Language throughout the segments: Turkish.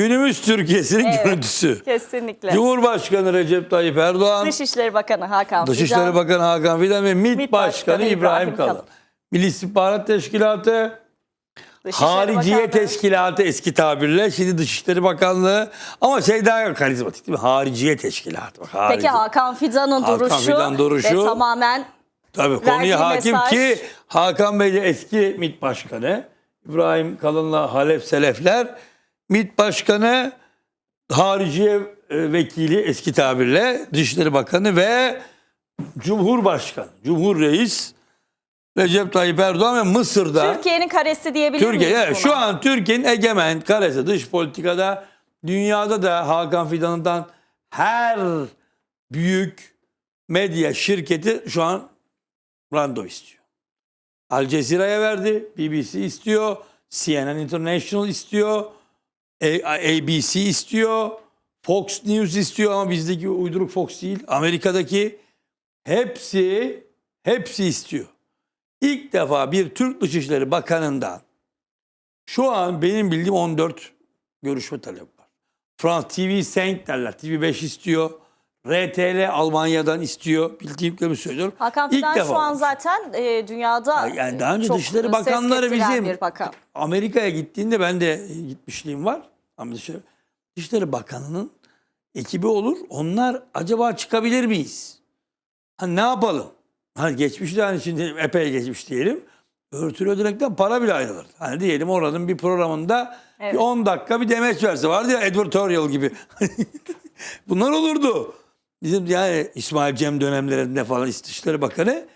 günümüz Türkiye'sinin Evet. görüntüsü. Kesinlikle. Cumhurbaşkanı Recep Tayyip Erdoğan, Dışişleri Bakanı Hakan Dışişleri Fidan. Bakanı Hakan Fidan ve MİT, Başkanı, İbrahim, Kalın. Milli İstihbarat Teşkilatı, Dışişleri Hariciye Bakanlığı. Teşkilatı eski tabirle, şimdi Dışişleri Bakanlığı ama şey daha karizmatik değil mi? Hariciye Teşkilatı. Bak, Peki harici. Hakan Fidan'ın Hakan duruşu, Fidan duruşu. ve tamamen Tabii verdiği konuya hakim mesaj- ki Hakan Bey de eski MİT Başkanı. İbrahim Kalın'la Halef Selefler. MİT Başkanı, Hariciye Vekili eski tabirle, Dışişleri Bakanı ve Cumhurbaşkanı, Cumhur Reis Recep Tayyip Erdoğan ve Mısır'da Türkiye'nin karesi diyebilir Türkiye miyiz evet, şu an Türkiye'nin egemen karesi dış politikada dünyada da Hakan Fidan'dan her büyük medya şirketi şu an randevu istiyor. Al Cezire'ye verdi, BBC istiyor, CNN International istiyor, ABC istiyor, Fox News istiyor ama bizdeki uyduruk Fox değil, Amerika'daki hepsi hepsi istiyor. İlk defa bir Türk Dışişleri Bakanı'ndan şu an benim bildiğim 14 görüşme talebi var. Frans TV Saint derler. TV5 istiyor. RTL Almanya'dan istiyor. Bildiğimlerimi söylüyorum. Hakan İlk defa şu an zaten e, dünyada Yani daha önce çok Dışişleri Bakanları bizim bir bakan. Amerika'ya gittiğinde ben de gitmişliğim var. Ama Dışişleri, Dışişleri Bakanı'nın ekibi olur. Onlar acaba çıkabilir miyiz? Ha, ne yapalım? Hani geçmişte hani şimdi epey geçmiş diyelim. Örtülü ödenekten para bile ayrılır. Hani diyelim oranın bir programında Evet. bir 10 dakika bir demeç verse vardı ya advertorial gibi. Bunlar olurdu. Bizim yani İsmail Cem dönemlerinde falan İçişleri Bakanı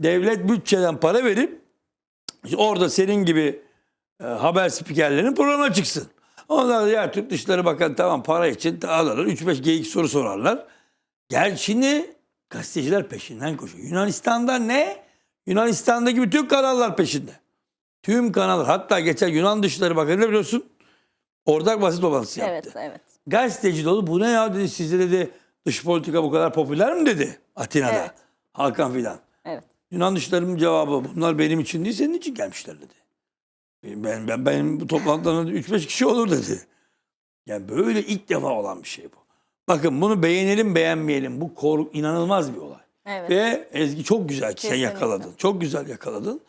devlet bütçeden para verip orada senin gibi e, haber spikerlerinin programa çıksın. Onlar da ya Türk Dışişleri Bakanı tamam para için alırlar. 3-5 geyik soru sorarlar. Gel şimdi gazeteciler peşinden koşuyor. Yunanistan'da ne? Yunanistan'daki bütün kanallar peşinde. Tüm kanallar. Hatta geçen Yunan Dışişleri Bakanı biliyorsun? Ortak basın toplantısı yaptı. Evet, evet. Gazeteci dolu bu ne ya dedi sizde dedi dış politika bu kadar popüler mi dedi Atina'da. Evet. Hakan filan. Evet. Yunan dışlarının cevabı bunlar benim için değil senin için gelmişler dedi. Ben, ben benim bu toplantılarında 3-5 kişi olur dedi. Yani böyle ilk defa olan bir şey bu. Bakın bunu beğenelim beğenmeyelim bu korku inanılmaz bir olay. Evet. Ve Ezgi çok güzel ki sen Kesinlikle. yakaladın. Çok güzel yakaladın.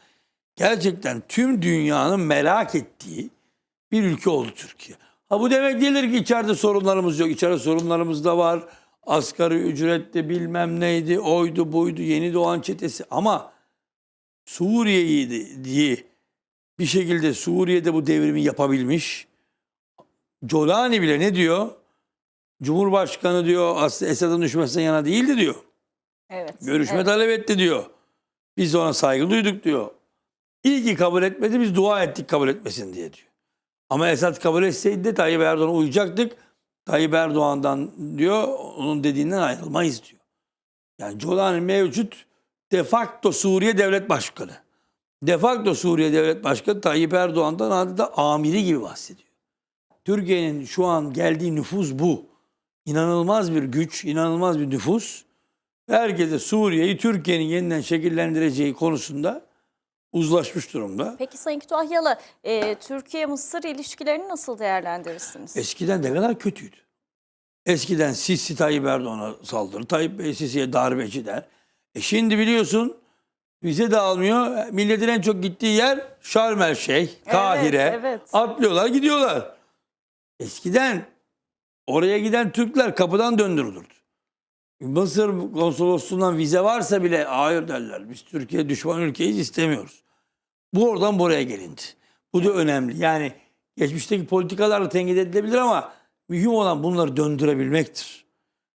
Gerçekten tüm dünyanın merak ettiği bir ülke oldu Türkiye. Ha bu demek değildir ki içeride sorunlarımız yok. İçeride sorunlarımız da var. Asgari ücrette bilmem neydi, oydu buydu, yeni doğan çetesi. Ama Suriye'yi diye bir şekilde Suriye'de bu devrimi yapabilmiş. Colani bile ne diyor? Cumhurbaşkanı diyor aslında Esad'ın düşmesinden yana değildi diyor. evet. Görüşme evet. talep etti diyor. Biz ona saygı duyduk diyor. İyi ki kabul etmedi biz dua ettik kabul etmesin diye diyor. Ama Esad kabul etseydi de Tayyip Erdoğan'a uyacaktık. Tayyip Erdoğan'dan diyor onun dediğinden ayrılmayız diyor. Yani Colani mevcut de facto Suriye Devlet Başkanı. De facto Suriye Devlet Başkanı Tayyip Erdoğan'dan adeta amiri gibi bahsediyor. Türkiye'nin şu an geldiği nüfus bu. İnanılmaz bir güç, inanılmaz bir nüfus. Herkese Suriye'yi Türkiye'nin yeniden şekillendireceği konusunda uzlaşmış durumda. Peki Sayın Kütahyalı, e, Türkiye-Mısır ilişkilerini nasıl değerlendirirsiniz? Eskiden ne kadar kötüydü. Eskiden Sisi Tayyip Erdoğan'a saldırır. Tayyip Bey Sisi'ye darbeci der. E şimdi biliyorsun vize de almıyor. Milletin en çok gittiği yer Şarm El Şeyh, Kahire. evet. Atlıyorlar gidiyorlar. Eskiden oraya giden Türkler kapıdan döndürülürdü. Mısır konsolosluğundan vize varsa bile hayır derler. Biz Türkiye düşman ülkeyiz istemiyoruz. Bu oradan buraya gelindi. Bu da önemli. Yani geçmişteki politikalarla tenkit edilebilir ama mühim olan bunları döndürebilmektir.